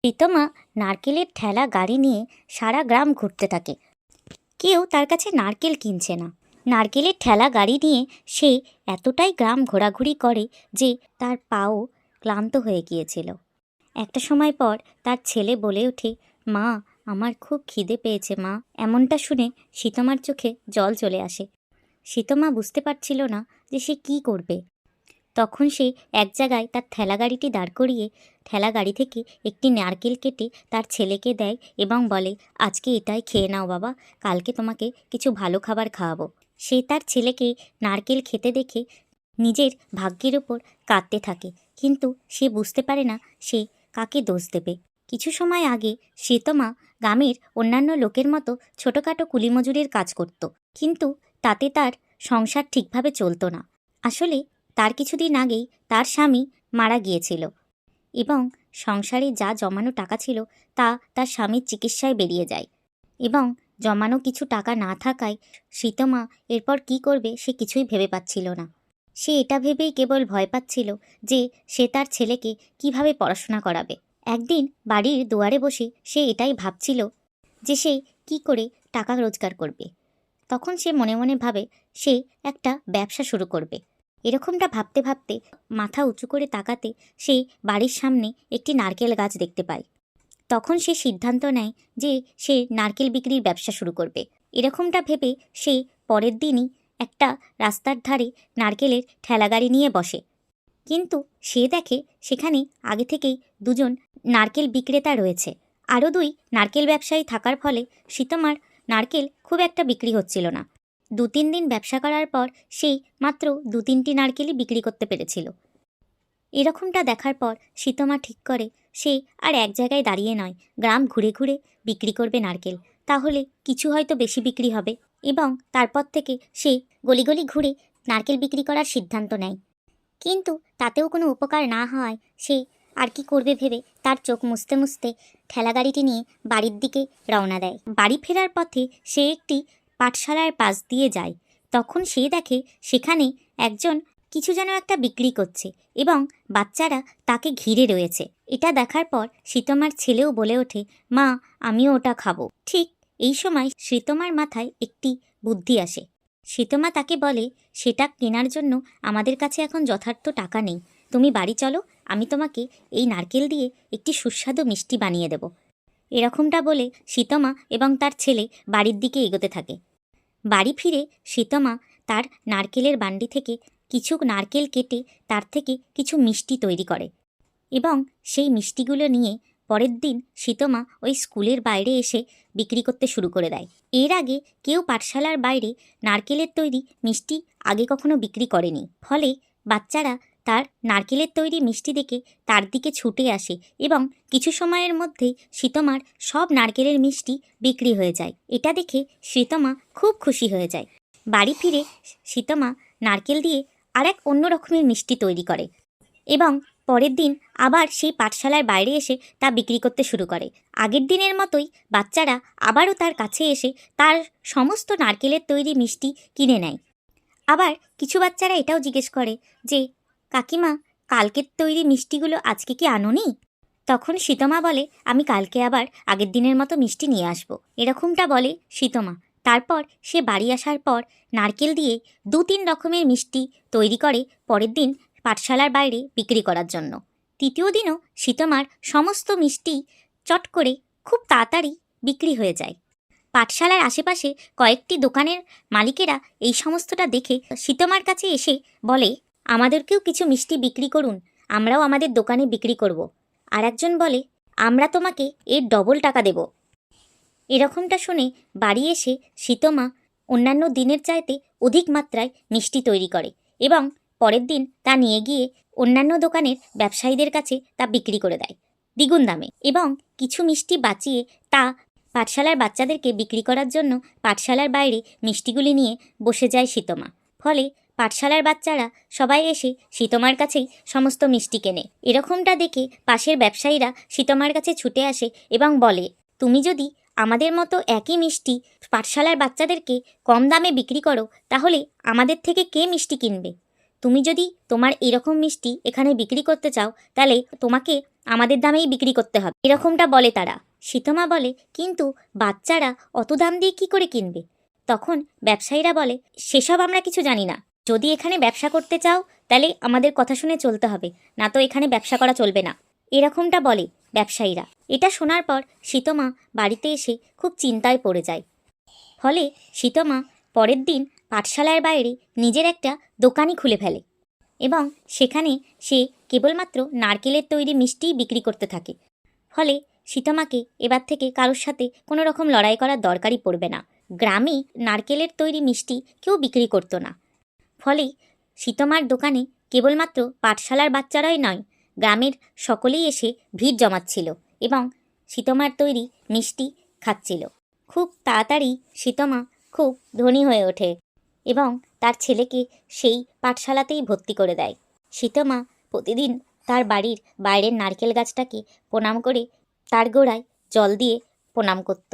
প্রীতমা নারকেলের ঠেলা গাড়ি নিয়ে সারা গ্রাম ঘুরতে থাকে। কেউ তার কাছে নারকেল কিনছে না। নারকেলের ঠেলা গাড়ি নিয়ে সে এতটাই গ্রাম ঘোরাঘুরি করে যে তার পাও ক্লান্ত হয়ে গিয়েছিল। একটা সময় পর তার ছেলে বলে ওঠে, মা, আমার খুব খিদে পেয়েছে মা। এমনটা শুনে সীতমার চোখে জল চলে আসে। সীতমা বুঝতে পারছিল না যে সে কী করবে। তখন সে এক জায়গায় তার ঠেলা গাড়িটি দাঁড় করিয়ে ঠেলা গাড়ি থেকে একটি নারকেল কেটে তার ছেলেকে দেয় এবং বলে, আজকে এটাই খেয়ে নাও বাবা, কালকে তোমাকে কিছু ভালো খাবার খাওয়াবো। সে তার ছেলেকে নারকেল খেতে দেখে নিজের ভাগ্যের ওপর কাঁদতে থাকে, কিন্তু সে বুঝতে পারে না সে কাকে দোষ দেবে। কিছু সময় আগে শ্বেতমা গ্রামের অন্যান্য লোকের মতো ছোটোখাটো কুলিমজুরের কাজ করত, কিন্তু তাতে তার সংসার ঠিকভাবে চলতো না। আসলে তার কিছুদিন আগেই তার স্বামী মারা গিয়েছিল এবং সংসারে যা জমানো টাকা ছিল তা তার স্বামীর চিকিৎসায় বেরিয়ে যায় এবং জমানো কিছু টাকা না থাকায় সীতমা এরপর কি করবে সে কিছুই ভেবে পাচ্ছিল না। সে এটা ভেবেই কেবল ভয় পাচ্ছিল যে সে তার ছেলেকে কীভাবে পড়াশোনা করাবে। একদিন বাড়ির দুয়ারে বসে সে এটাই ভাবছিল যে সে কি করে টাকা রোজগার করবে। তখন সে মনে মনে ভাবে সে একটা ব্যবসা শুরু করবে। এরকমটা ভাবতে ভাবতে মাথা উঁচু করে তাকাতে সে বাড়ির সামনে একটি নারকেল গাছ দেখতে পায়। তখন সে সিদ্ধান্ত নেয় যে সে নারকেল বিক্রির ব্যবসা শুরু করবে। এরকমটা ভেবে সে পরের দিনই একটা রাস্তার ধারে নারকেলের ঠেলাগাড়ি নিয়ে বসে। কিন্তু সে দেখে সেখানে আগে থেকেই দুজন নারকেল বিক্রেতা রয়েছে। আরও দুই নারকেল ব্যবসায়ী থাকার ফলে সীতমার নারকেল খুব একটা বিক্রি হচ্ছিল না। দু তিন দিন ব্যবসা করার পর সেই মাত্র দু তিনটি নারকেলই বিক্রি করতে পেরেছিল। এরকমটা দেখার পর সীতমা ঠিক করে, সে আর এক জায়গায় দাঁড়িয়ে নয়, গ্রাম ঘুরে ঘুরে বিক্রি করবে নারকেল। তাহলে কিছু হয়তো বেশি বিক্রি হবে এবং তারপর থেকে সে গলি গলি ঘুরে নারকেল বিক্রি করার সিদ্ধান্ত নেয়। কিন্তু তাতেও কোনো উপকার না হওয়ায় সে আর কি করবে ভেবে তার চোখ মুছতে মুছতে ঠেলাগাড়িটি নিয়ে বাড়ির দিকে রওনা দেয়। বাড়ি ফেরার পথে সে একটি পাঠশালার পাশ দিয়ে যায়। তখন সে দেখে সেখানে একজন কিছু যেন একটা বিক্রি করছে এবং বাচ্চারা তাকে ঘিরে রয়েছে। এটা দেখার পর শীতমার ছেলেও বলে ওঠে, মা, আমিও ওটা খাব। ঠিক এই সময় শীতমার মাথায় একটি বুদ্ধি আসে। শীতমা তাকে বলে, সেটা কেনার জন্য আমাদের কাছে এখন যথার্থ টাকা নেই। তুমি বাড়ি চলো, আমি তোমাকে এই নারকেল দিয়ে একটি সুস্বাদু মিষ্টি বানিয়ে দেব। এরকমটা বলে শীতমা এবং তার ছেলে বাড়ির দিকে এগোতে থাকে। বাড়ি ফিরে শীতমা তার নারকেলের বান্ডি থেকে কিছু নারকেল কেটে তার থেকে কিছু মিষ্টি তৈরি করে এবং সেই মিষ্টিগুলো নিয়ে পরের দিন শীতমা ওই স্কুলের বাইরে এসে বিক্রি করতে শুরু করে দেয়। এর আগে কেউ পাঠশালার বাইরে নারকেলের তৈরি মিষ্টি আগে কখনো বিক্রি করেনি। ফলে বাচ্চারা তার নারকেলের তৈরি মিষ্টি দেখে তার দিকে ছুটে আসে এবং কিছু সময়ের মধ্যেই শীতমার সব নারকেলের মিষ্টি বিক্রি হয়ে যায়। এটা দেখে শীতমা খুব খুশি হয়ে যায়। বাড়ি ফিরে শীতমা নারকেল দিয়ে আর এক অন্য রকমের মিষ্টি তৈরি করে এবং পরের দিন আবার সেই পাঠশালার বাইরে এসে তা বিক্রি করতে শুরু করে। আগের দিনের মতোই বাচ্চারা আবারও তার কাছে এসে তার সমস্ত নারকেলের তৈরি মিষ্টি কিনে নেয়। আবার কিছু বাচ্চারা এটাও জিজ্ঞেস করে যে কাকিমা, কালকের তৈরি মিষ্টিগুলো আজকে কি আনোনি? তখন সীতমা বলে, আমি কালকে আবার আগের দিনের মতো মিষ্টি নিয়ে আসব। এরকমটা বলে সীতমা। তারপর সে বাড়ি আসার পর নারকেল দিয়ে দু তিন রকমের মিষ্টি তৈরি করে পরের দিন পাঠশালার বাইরে বিক্রি করার জন্য। তৃতীয় দিনও সীতমার সমস্ত মিষ্টি চট করে খুব তাড়াতাড়ি বিক্রি হয়ে যায়। পাঠশালার আশেপাশে কয়েকটি দোকানের মালিকেরা এই সমস্তটা দেখে সীতমার কাছে এসে বলে আমাদেরকেও কিছু মিষ্টি বিক্রি করুন, আমরাও আমাদের দোকানে বিক্রি করব। আর একজন বলে, আমরা তোমাকে এর ডবল টাকা দেব। এরকমটা শুনে বাড়ি এসে সীতমা অন্যান্য দিনের চাইতে অধিক মাত্রায় মিষ্টি তৈরি করে এবং পরের দিন তা নিয়ে গিয়ে অন্যান্য দোকানের ব্যবসায়ীদের কাছে তা বিক্রি করে দেয় দ্বিগুণ দামে এবং কিছু মিষ্টি বাঁচিয়ে তা পাঠশালার বাচ্চাদেরকে বিক্রি করার জন্য পাঠশালার বাইরে মিষ্টিগুলি নিয়ে বসে যায় সীতমা। ফলে পাঠশালার বাচ্চারা সবাই এসে সীতমার কাছেই সমস্ত মিষ্টি কেনে। এরকমটা দেখে পাশের ব্যবসায়ীরা সীতমার কাছে ছুটে আসে এবং বলে, তুমি যদি আমাদের মতো একই মিষ্টি পাঠশালার বাচ্চাদেরকে কম দামে বিক্রি করো, তাহলে আমাদের থেকে কে মিষ্টি কিনবে? তুমি যদি তোমার এরকম মিষ্টি এখানে বিক্রি করতে চাও, তাহলে তোমাকে আমাদের দামেই বিক্রি করতে হবে। এরকমটা বলে তারা। সীতমা বলে, কিন্তু বাচ্চারা অত দাম দিয়ে কি করে কিনবে? তখন ব্যবসায়ীরা বলে, সেসব আমরা কিছু জানি না। যদি এখানে ব্যবসা করতে চাও, তাহলে আমাদের কথা শুনে চলতে হবে, না তো এখানে ব্যবসা করা চলবে না। এরকমটা বলে ব্যবসায়ীরা। এটা শোনার পর সীতমা বাড়িতে এসে খুব চিন্তায় পড়ে যায়। ফলে সীতমা পরের দিন পাঠশালার বাইরে নিজের একটা দোকানই খুলে ফেলে এবং সেখানে সে কেবলমাত্র নারকেলের তৈরি মিষ্টিই বিক্রি করতে থাকে। ফলে সীতমাকে এবার থেকে কারোর সাথে কোনো রকম লড়াই করার দরকারই পড়বে না। গ্রামে নারকেলের তৈরি মিষ্টি কেউ বিক্রি করতো না। ফলে সীতমার দোকানে কেবলমাত্র পাঠশালার বাচ্চারাই নয়, গ্রামের সকলেই এসে ভিড় জমাচ্ছিল এবং সীতমার তৈরি মিষ্টি খাচ্ছিল। খুব তাড়াতাড়ি সীতমা খুব ধনী হয়ে ওঠে এবং তার ছেলেকে সেই পাঠশালাতেই ভর্তি করে দেয়। সীতমা প্রতিদিন তার বাড়ির বাইরের নারকেল গাছটাকে প্রণাম করে তার গোড়ায় জল দিয়ে প্রণাম করত।